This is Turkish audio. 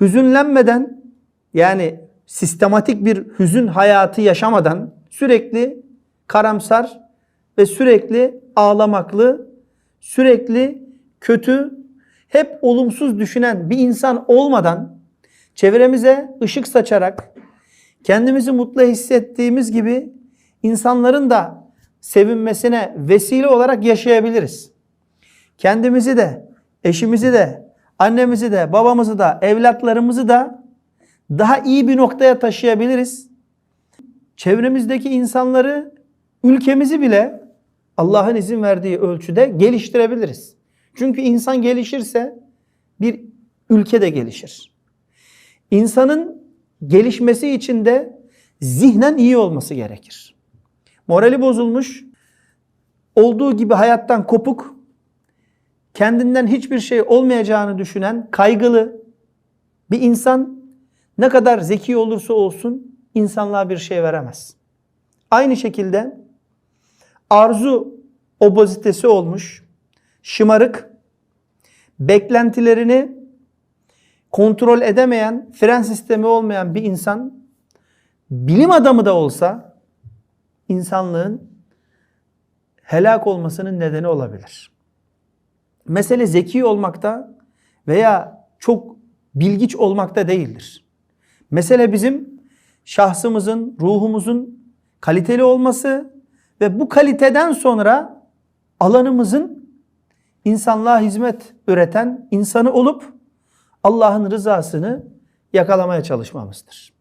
hüzünlenmeden yani sistematik bir hüzün hayatı yaşamadan sürekli karamsar ve sürekli ağlamaklı, sürekli kötü, hep olumsuz düşünen bir insan olmadan çevremize ışık saçarak kendimizi mutlu hissettiğimiz gibi insanların da sevinmesine vesile olarak yaşayabiliriz. Kendimizi de, eşimizi de, annemizi de, babamızı da, evlatlarımızı da daha iyi bir noktaya taşıyabiliriz. Çevremizdeki insanları, ülkemizi bile Allah'ın izin verdiği ölçüde geliştirebiliriz. Çünkü insan gelişirse bir ülke de gelişir. İnsanın gelişmesi için de zihnen iyi olması gerekir. Morali bozulmuş, olduğu gibi hayattan kopuk, kendinden hiçbir şey olmayacağını düşünen, kaygılı bir insan ne kadar zeki olursa olsun insanlığa bir şey veremez. Aynı şekilde arzu obezitesi olmuş, şımarık, beklentilerini kontrol edemeyen, fren sistemi olmayan bir insan bilim adamı da olsa insanlığın helak olmasının nedeni olabilir. Mesele zeki olmakta veya çok bilgiç olmakta değildir. Mesele bizim şahsımızın, ruhumuzun kaliteli olması ve bu kaliteden sonra alanımızın insanlığa hizmet üreten insanı olup Allah'ın rızasını yakalamaya çalışmamızdır.